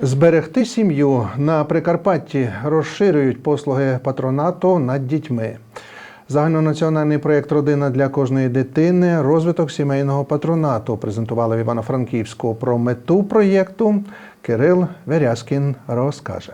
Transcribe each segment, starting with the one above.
Зберегти сім'ю на Прикарпатті розширюють послуги патронату над дітьми. Загальнонаціональний проєкт Родина для кожної дитини розвиток сімейного патронату презентували в Івано-Франківську. Про мету проєкту Кирил Верязкін розкаже.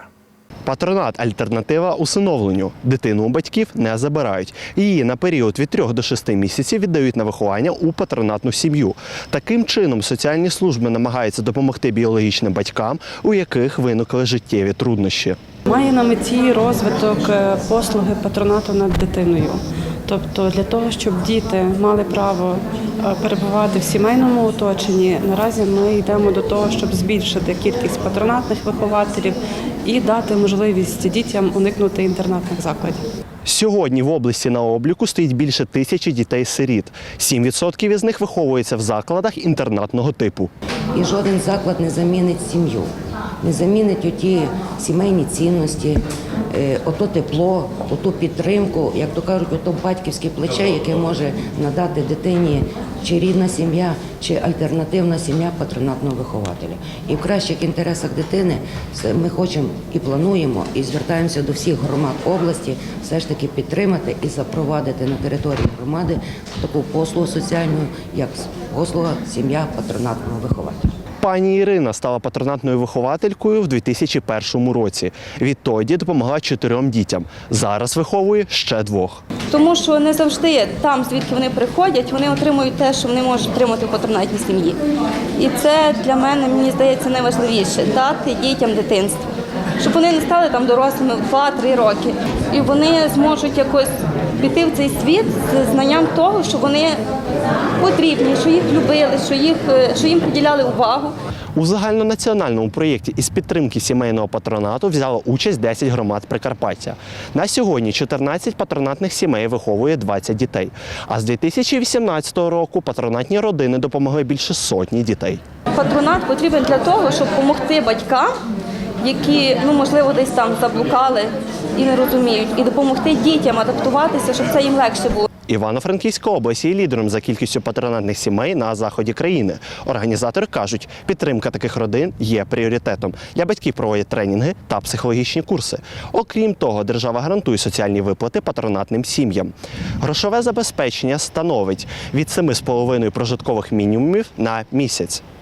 Патронат альтернатива усиновленню. Дитину у батьків не забирають. Її на період від 3 до 6 місяців віддають на виховання у патронатну сім'ю. Таким чином соціальні служби намагаються допомогти біологічним батькам, у яких виникли життєві труднощі. Має на меті розвиток е, послуги патронату над дитиною. Тобто для того, щоб діти мали право е, перебувати в сімейному оточенні, наразі ми йдемо до того, щоб збільшити кількість патронатних вихователів і дати можливість дітям уникнути інтернатних закладів. Сьогодні в області на обліку стоїть більше тисячі дітей-сиріт. 7% із них виховуються в закладах інтернатного типу. І жоден заклад не замінить сім'ю, не замінить оті сімейні цінності, е, ото тепло, оту підтримку, як то кажуть, ото батьківське плече, яке може надати дитині чи рідна сім'я, чи альтернативна сім'я патронатного вихователя. І в кращих інтересах дитини ми хочемо і плануємо, і звертаємося до всіх громад області все ж таки підтримати і запровадити на території громади таку послугу соціальну, як послуга сім'я патронатного вихователя. Пані Ірина стала патронатною вихователькою в 2001 році. Відтоді допомогла чотирьом дітям. Зараз виховує ще двох. Тому що не завжди там, звідки вони приходять, вони отримують те, що вони можуть отримати в патронатній сім'ї. І це для мене, мені здається, найважливіше дати дітям дитинство, щоб вони не стали там дорослими в 2-3 роки. І вони зможуть якось піти в цей світ з знанням того, що вони потрібні, що їх любили, що їх е, що їм приділяли увагу. У загальнонаціональному проєкті із підтримки сімейного патронату взяло участь 10 громад Прикарпаття. На сьогодні 14 патронатних сімей виховує 20 дітей. А з 2018 року патронатні родини допомогли більше сотні дітей. Патронат потрібен для того, щоб допомогти батькам, які ну можливо десь там заблукали і не розуміють, і допомогти дітям адаптуватися, щоб це їм легше було. Івано-Франківська область є лідером за кількістю патронатних сімей на заході країни. Організатори кажуть, підтримка таких родин є пріоритетом. Для батьків проводять тренінги та психологічні курси. Окрім того, держава гарантує соціальні виплати патронатним сім'ям. Грошове забезпечення становить від 7,5 прожиткових мінімумів на місяць.